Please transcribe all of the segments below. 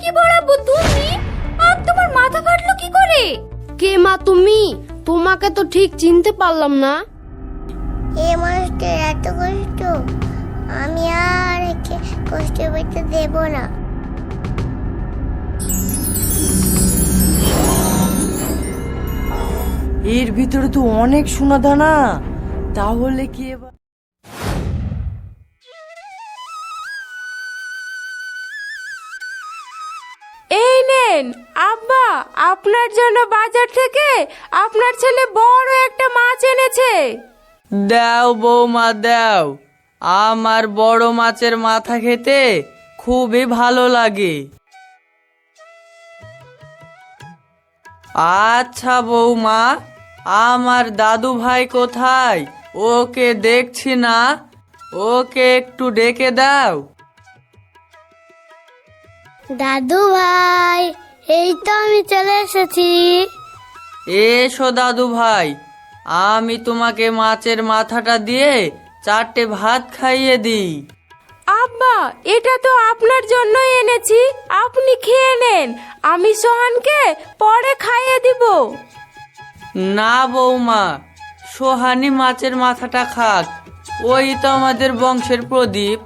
কি বড়াবো তুমি? আর তোমার মাথা ফাটলো কি করে? কে মা তুমি? তোমাকে তো ঠিক চিনতে পারলাম না। এ এত কষ্ট? আমি আর একে কষ্ট পেতে দেব না। এর ভিতরে তো অনেক সোনা দানা। তাহলে কি এবার আব্বা আপনার জন্য বাজার থেকে আপনার ছেলে বড় একটা মাছ এনেছে। দাও বৌমা দাও। আমার বড় মাছের মাথা খেতে খুবই ভালো লাগে। আচ্ছা বৌমা আমার দাদু ভাই কোথায়? ওকে দেখছি না। ওকে একটু ডেকে দাও। দাদু ভাই এই তো আমি চলে এসেছি। এসো দাদু ভাই আমি তোমাকে মাছের মাথাটা দিয়ে চারটে ভাত খাইয়ে দিই। আব্বা এটা তো আপনার জন্যই এনেছি। আপনি খেয়ে নেন আমি সোহানকে পরে খাইয়ে দিব। না বৌমা সোহানি মাছের মাথাটা খাক ওই তো আমাদের বংশের প্রদীপ।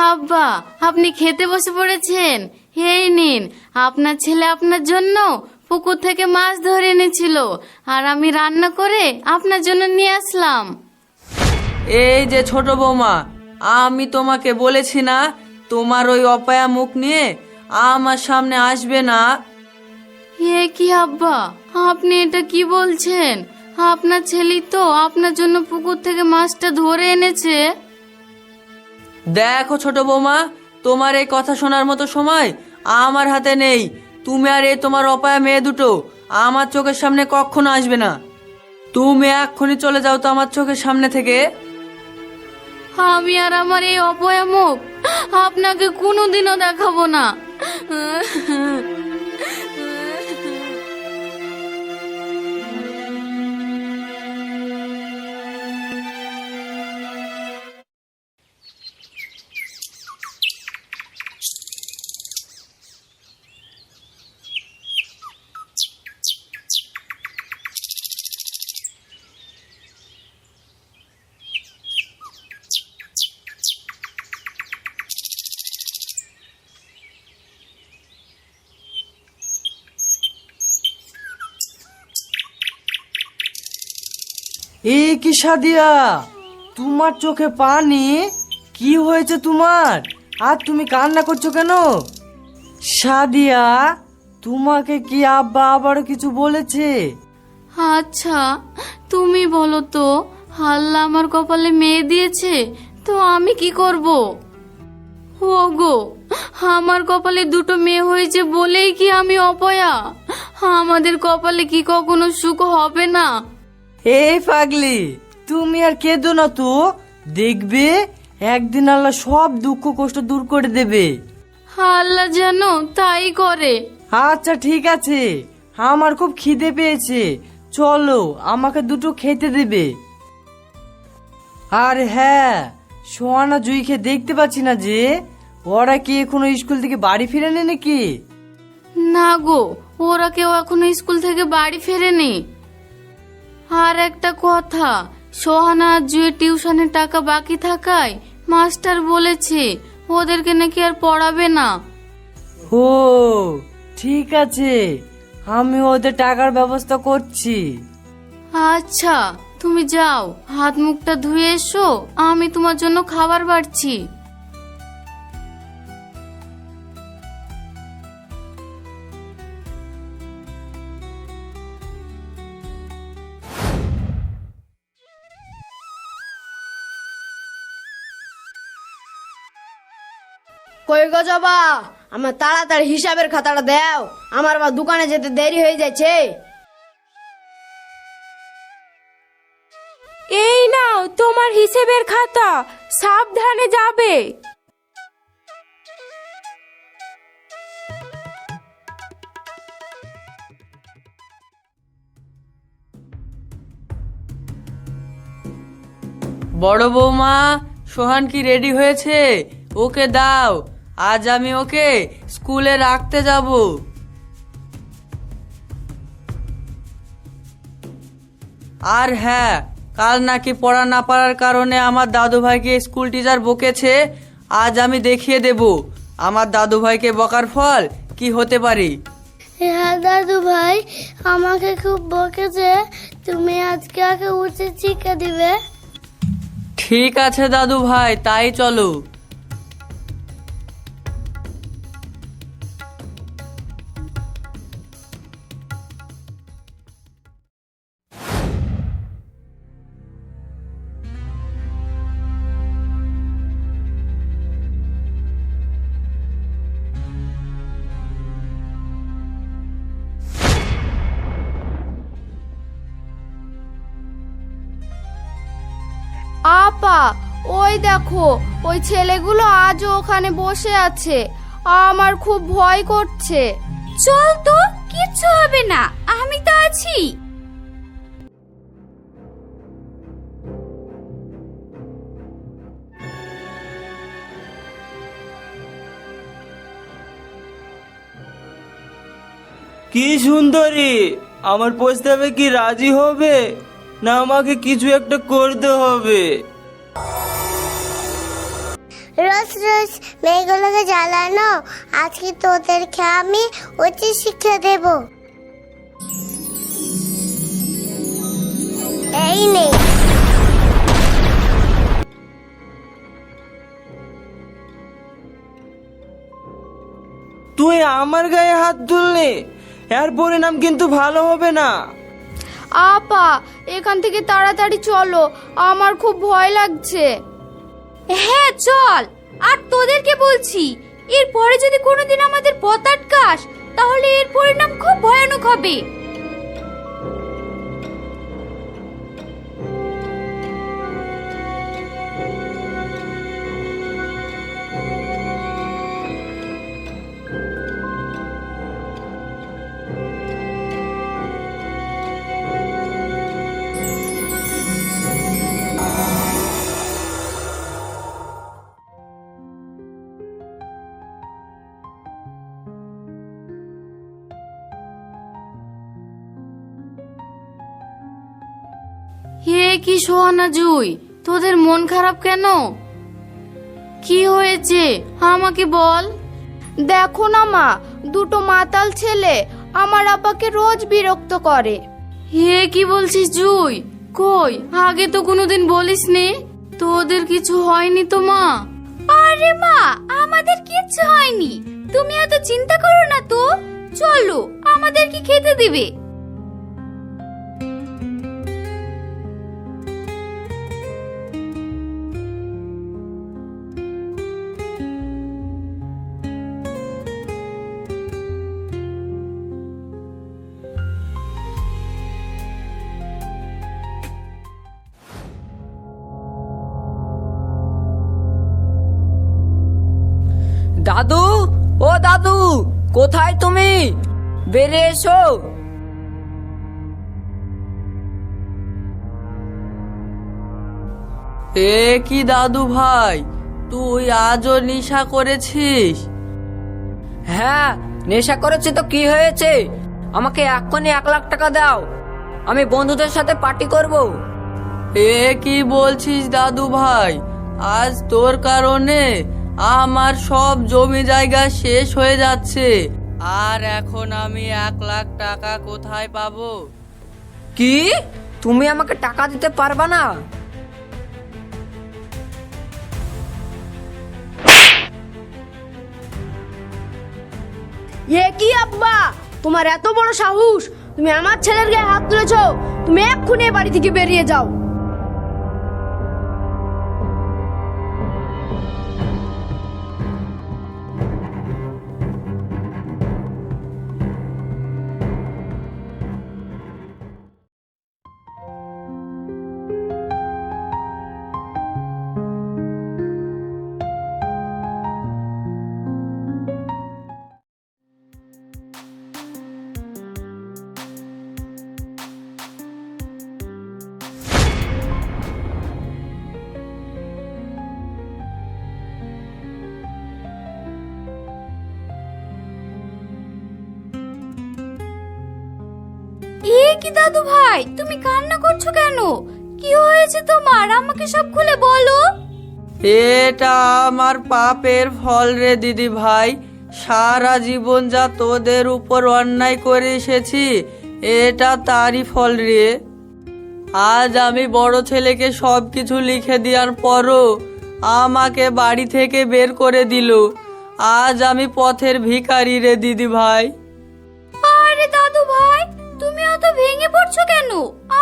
আব্বা আপনি খেতে বসে পড়েছেন। এই নিন আপনার ছেলে আপনার জন্য পুকুর থেকে মাছ ধরে এনেছিল আর আমি রান্না করে আপনার জন্য নিয়ে আসলাম। এই যে ছোট বৌমা আমি তোমাকে বলেছি না তোমার ওই অপায়া মুখ নিয়ে আমার সামনে আসবে না। এ কি আব্বা আপনি এটা কি বলছেন? আপনার ছেলে তো আপনার জন্য পুকুর থেকে মাছটা ধরে এনেছে। দেখো ছোট বৌমা, তোমার এই কথা শোনার মতো সময় আমার হাতে নেই। তুমি আর এ তোমার অপায়া মেয়ে দুটো আমার চোখের সামনে কখনো আসবে না। তুমি এক্ষুনি চলে যাও তো আমার চোখের সামনে থেকে। আমি আর আমার এই অপয়া মুখ আপনাকে কোনোদিনও দেখাবো না। এ কি সাদিয়া? তোমার চোখে পানি? কি হয়েছে তোমার? আর তুমি কান্না করছ কেন? সাদিয়া, তোমাকে কি আব্বা আবারও কিছু বলেছে? আচ্ছা তুমি বলো তো হাল্লা আমার কপালে মেয়ে দিয়েছে, তো আমি কি করব? ওগো, আমার কপালে দুটো মেয়ে হয়েছে বলেই কি আমি অপয়া? আমাদের কপালে কি কখনো সুখ হবে না? এই পাগলি তুমি আর কেঁদো না তো। দেখবে একদিন আল্লাহ সব দুঃখ কষ্ট দূর করে দেবে। আল্লাহ যেন তাই করে। আচ্ছা ঠিক আছে। আমার খুব খিদে পেয়েছে। চলো আমাকে দুটো খেতে দেবে। আর হ্যাঁ সোয়ানা জুইকে দেখতে পাচ্ছি না যে ওরা কি এখনও স্কুল থেকে বাড়ি ফিরেনি নাকি? না গো ওরা কেউ এখনও স্কুল থেকে বাড়ি ফেরেনি। আর একটা কথা সোহানা আর জুয়ের টিউশনের টাকা বাকি থাকায় মাস্টার বলেছে ওদেরকে নাকি আর পড়াবে না। ও ঠিক আছে আমি ওদের টাকার ব্যবস্থা করছি। আচ্ছা তুমি যাও হাত মুখটা ধুয়ে এসো আমি তোমার জন্য খাবার বাড়ছি। কই গো জবা? আমার তাড়াতাড়ি হিসাবের খাতাটা দাও। আমার আবার দোকানে যেতে দেরি হয়ে যাচ্ছে। এই নাও তোমার হিসেবের খাতা। সাবধানে যাবে। বড় বৌমা সোহান কি রেডি হয়েছে? ওকে দাও। আজ আমি ওকে স্কুলে রাখতে যাব। আর হ্যাঁ কাল নাকি পড়া না পারার কারণে আমার দাদু ভাইকে স্কুল টিচার বকেছে আজ আমি দেখিয়ে দেব। আমার দাদু ভাইকে বকার ফল কি হতে পারি? হ্যাঁ দাদু ভাই আমাকে খুব বকেছে। তুমি আজকে আগে উচিত শিক্ষা দিবে। ঠিক আছে দাদু ভাই তাই চলো। আপা ওই দেখো ওই ছেলেগুলো আজও ওখানে বসে আছে। আমার খুব ভয় করছে। চল তো কিচ্ছু হবে না আমি তো আছি। কি সুন্দরী আমার প্রস্তাবে কি রাজি হবে? না আমাকে কিছু একটা করতে হবে। রোজ রোজ মেয়েগুলোকে জ্বালানো আজকে তোদেরকে আমি উচিত শিক্ষা দেব। এই নেই তুই আমার গায়ে হাত তুললে এর পরিণাম কিন্তু ভালো হবে না। আপা এখান থেকে তাড়াতাড়ি চলো আমার খুব ভয় লাগছে। হ্যাঁ চল। আর তোদেরকে বলছি, এরপরে যদি কোনোদিন আমাদের পথ আটকাস, তাহলে এর পরিণাম খুব ভয়ানক হবে। কি সোহানা জুই? তোদের মন খারাপ কেন? কি হয়েছে? আমাকে বল। দেখো না মা দুটো মাতাল ছেলে আমার আপাকে রোজ বিরক্ত করে। হে কি বলছিস জুই? কই আগে তো কোনোদিন বলিসনি? তোদের কিছু হয়নি তো মা? আরে মা আমাদের কিচ্ছু হয়নি। তুমি এত চিন্তা করো না তো। চলো আমাদের কি খেতে দিবে। দাদু, ও দাদু, কোথায় তুমি? বেরিয়ে এসো। এ কি দাদু ভাই, তুই আজও নেশা করেছিস? হ্যাঁ নেশা করেছি তো কি হয়েছে? আমাকে এক্ষুনি এক লাখ টাকা দাও, আমি বন্ধুদের সাথে পার্টি করব। এ কি বলছিস দাদু ভাই, আজ তোর কারণে আমার সব জমি জায়গা শেষ হয়ে যাচ্ছে। আর এখন আমি এক লাখ টাকা কোথায় পাবো? কি? তুমি আমাকে টাকা দিতে পারবা না? এ কি আব্বা? তোমার এত বড় সাহস! তুমি আমার ছেলের গায়ে হাত তুলেছো। তুমি এক্ষুনি এ বাড়ি থেকে বেরিয়ে যাও। দাদু ভাই তুমি কান্না করছ কেন? কি হয়েছে তোমার? আমাকে সব খুলে বলো। এটা আমার পাপের ফল রে দিদি ভাই। সারা জীবন যা তোদের উপর অন্যায় করে এসেছি এটা তারই ফল রে। আজ আমি বড় ছেলেকে সব কিছু লিখে দেওয়ার পরও আমাকে বাড়ি থেকে বের করে দিল। আজ আমি পথের ভিখারি রে দিদি ভাই। আরে দাদু ভাই তুমি ভেঙে পড়ছো কেন?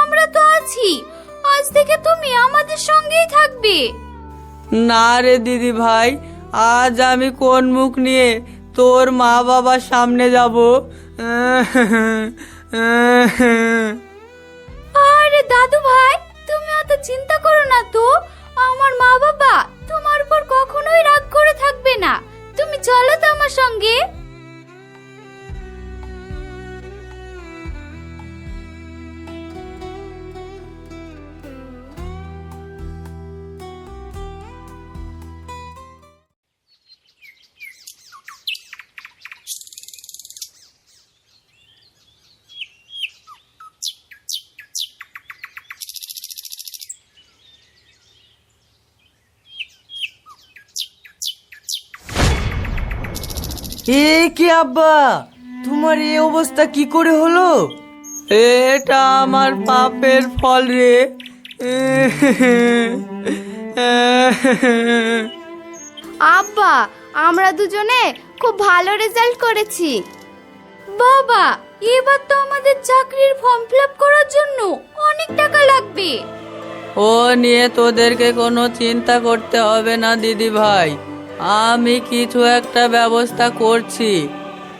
আমরা তো আছি। আজ থেকে তুমি আমাদের সঙ্গেই থাকবে। না রে দিদি ভাই আজ আমি কোন মুখ নিয়ে তোর মা বাবার সামনে যাব? আরে দাদু ভাই তুমি অত চিন্তা করো না তো। আমার মা বাবা তোমার উপর কখনোই রাগ করে থাকবে না। তুমি চলো তো আমার সঙ্গে। এ কি আব্বা? তোমার এই অবস্থা কি করে হলো? এটা আমার পাপের ফল রে। আব্বা আমরা দুজনে খুব ভালো রেজাল্ট করেছি। বাবা এবার তো আমাদের চাকরির ফর্ম ফিল আপ করার জন্য অনেক টাকা লাগবে। ও নিয়ে তোদেরকে কোনো চিন্তা করতে হবে না দিদি ভাই আমি কিছু একটা ব্যবস্থা করছি।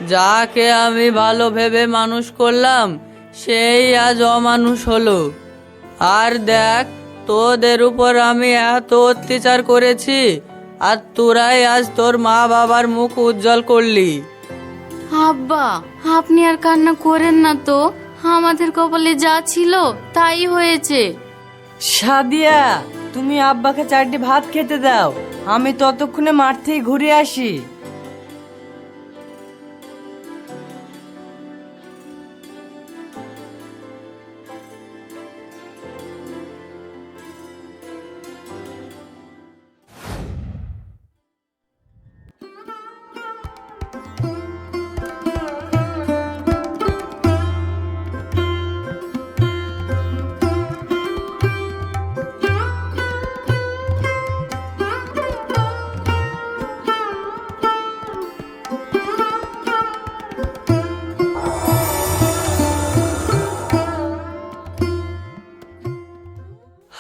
যাকে আমি ভালো ভেবে মানুষ করলাম সেই আজ অমানুষ হলো। আর দেখ তোদের উপর আমি এত অত্যাচার করেছি আর তোরাই আজ তোর মা বাবার মুখ উজ্জ্বল করলি। আব্বা আপনি আর কান্না করেন না তো। আমাদের কপালে যা ছিল তাই হয়েছে। সাদিয়া! তুমি আব্বাকে চারটি ভাত খেতে দাও। আমি ততক্ষণে মাঠ থেকে ঘুরে আসি।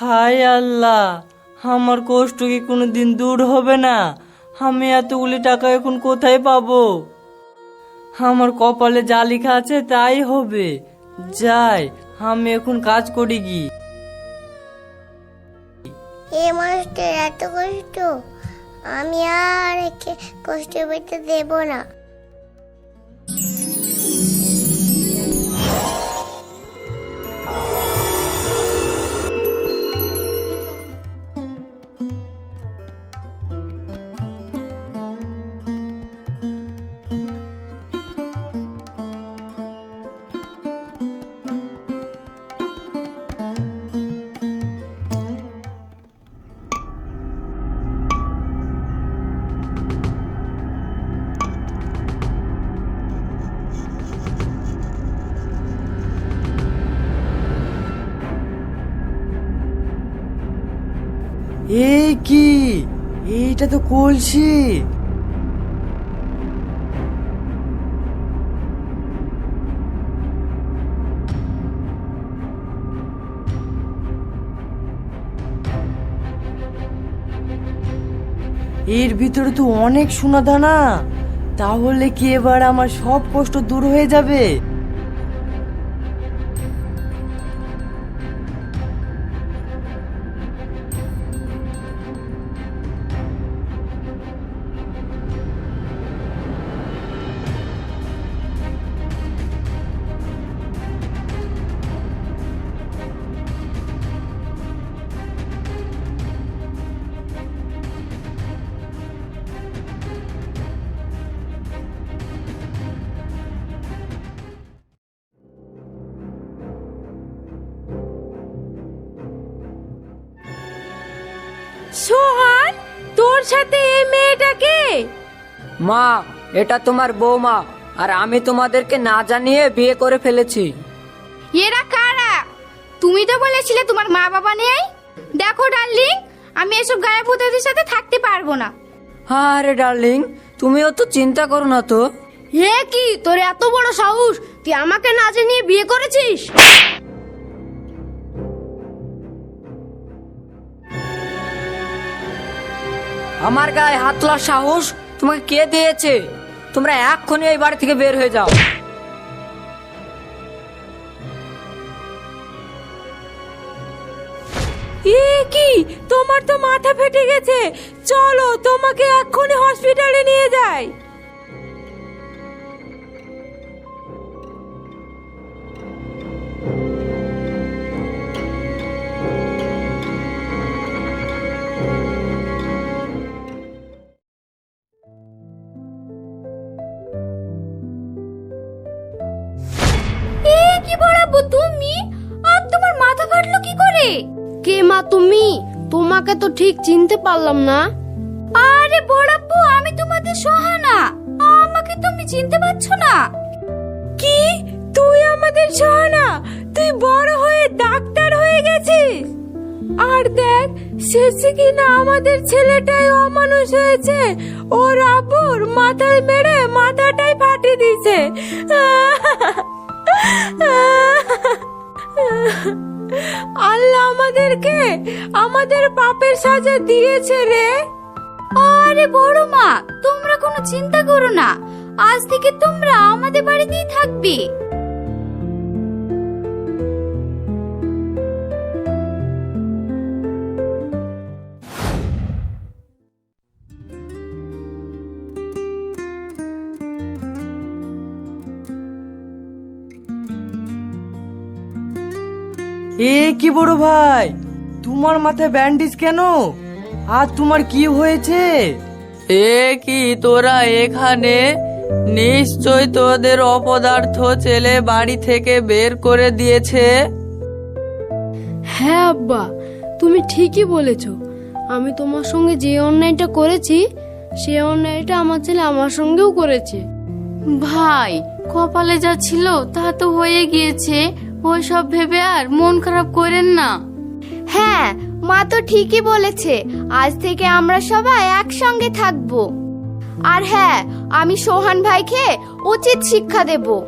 হায় আল্লাহ, আমার কষ্ট কি কোনো দিন দূর হবে না? আমি এতগুলি টাকা এখন কোথায় পাবো? আমার কপালে যা লেখা আছে তাই হবে। যাই, আমি এখন কাজ করি কি? এ মানুষটার এত কষ্ট? আমি আর কষ্ট পেতে দেব না। তো কলসি এর ভিতরে তো অনেক সোনা দানা। তাহলে কি এবার আমার সব কষ্ট দূর হয়ে যাবে? মা এটা তোমার বৌমা আর আমি তোমাদেরকে না জানিয়ে বিয়ে করে ফেলেছি। এরা কারা? তুমি তো বলেছিলে তোমার মা বাবা নেই। দেখো ডার্লিং আমি এসব গায়ে ভূতেদের সাথে থাকতে পারব না। আরে ডার্লিং তুমিও তো চিন্তা করো না তো। হে কি তোর এত বড় সাহস? তুই আমাকে না জানিয়ে বিয়ে করেছিস? আমার গায়ে হাত তোলার সাহস তোমাকে কে দিয়েছে? তোমরা এক্ষুনি এই বাড়ি থেকে বের হয়ে যাও। এ কি? তোমার তো মাথা ফেটে গেছে। চলো, তোমাকে এক্ষুনি হসপিটালে নিয়ে যাই। ঠিক চিনতে পারলাম না। আরে বড়াব্বু আমি তোমাদের সোহানা। আমাকে তুমি চিনতে পারছ না? কি? তুই আমাদের সোহানা? তুই বড় হয়ে ডাক্তার হয়ে গেছিস? আর দেখ, শেষে কিনা আমাদের ছেলেটাই অমানুষ হয়েছে। ওর আব্বুর মাথায় মেরে মাথাটাই ফাটিয়ে দিয়েছে। আল্লাহ আমাদেরকে আমাদের পাপের সাজা দিয়েছে রে। আরে বড় মা তোমরা কোনো চিন্তা করো না। আজ থেকে তোমরা আমাদের বাড়িতেই থাকবে। এ কি বড় ভাই? তোমার মাথায় ব্যান্ডেজ কেন? আর তোমার কি হয়েছে? এ কি তোরা এখানে? নিশ্চয় তোদের অপদার্থ ছেলে বাড়ি থেকে বের করে দিয়েছে। হ্যাঁ আব্বা তুমি ঠিকই বলেছ। আমি তোমার সঙ্গে যে অন্যায়টা করেছি সে অন্যায়টা আমার ছেলে আমার সঙ্গেও করেছে। ভাই কপালে যা ছিল তা তো হয়ে গিয়েছে। ওই সব ভেবে আর মন খারাপ করেন না। হ্যাঁ মা তো ঠিকই বলেছে, আজ থেকে আমরা সবাই একসঙ্গে থাকব। আর হ্যাঁ আমি সোহান ভাইকে উচিত শিক্ষা দেবো।